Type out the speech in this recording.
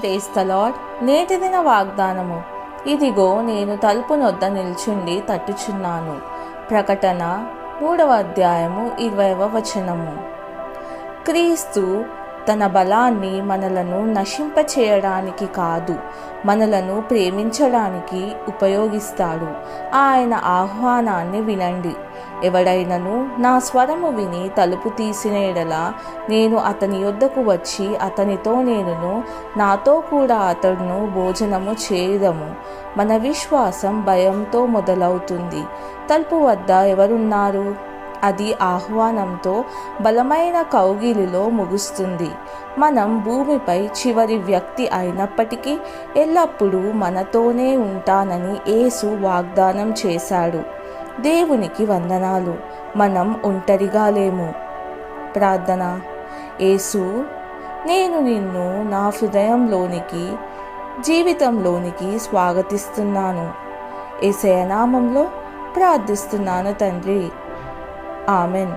Praise the Lord నేటి దిన వాగ్దానము. ఇదిగో నేను తలుపు నొద్ద నిల్చుండి తట్టుచున్నాను. ప్రకటన మూడవ అధ్యాయము ఇరవైవ వచనము. క్రీస్తు తన బలాన్ని మనలను నశింపచేయడానికి కాదు మనలను ప్రేమించడానికి ఉపయోగిస్తాడు. ఆయన ఆహ్వానాన్ని వినండి. ఎవడైనను నా స్వరము విని తలుపు తీసిన ఎడల నేను అతని యొద్దకు వచ్చి అతనితో నేనును నాతో కూడా అతడును భోజనము చేయదము. మన విశ్వాసం భయంతో మొదలవుతుంది. తలుపు వద్ద ఎవరున్నారు? అది ఆహ్వానంతో బలమైన కౌగిలిలో ముగుస్తుంది. మనం భూమిపై చివరి వ్యక్తి అయినప్పటికీ ఎల్లప్పుడూ మనతోనే ఉంటానని యేసు వాగ్దానం చేశాడు. దేవునికి వందనాలు. మనం ఒంటరిగా లేము ప్రార్థన. యేసు నేను నిన్ను నా హృదయంలోనికి జీవితంలోనికి స్వాగతిస్తున్నాను. ఏసయనామంలో ప్రార్థిస్తున్నాను తండ్రి. ఆమెన్.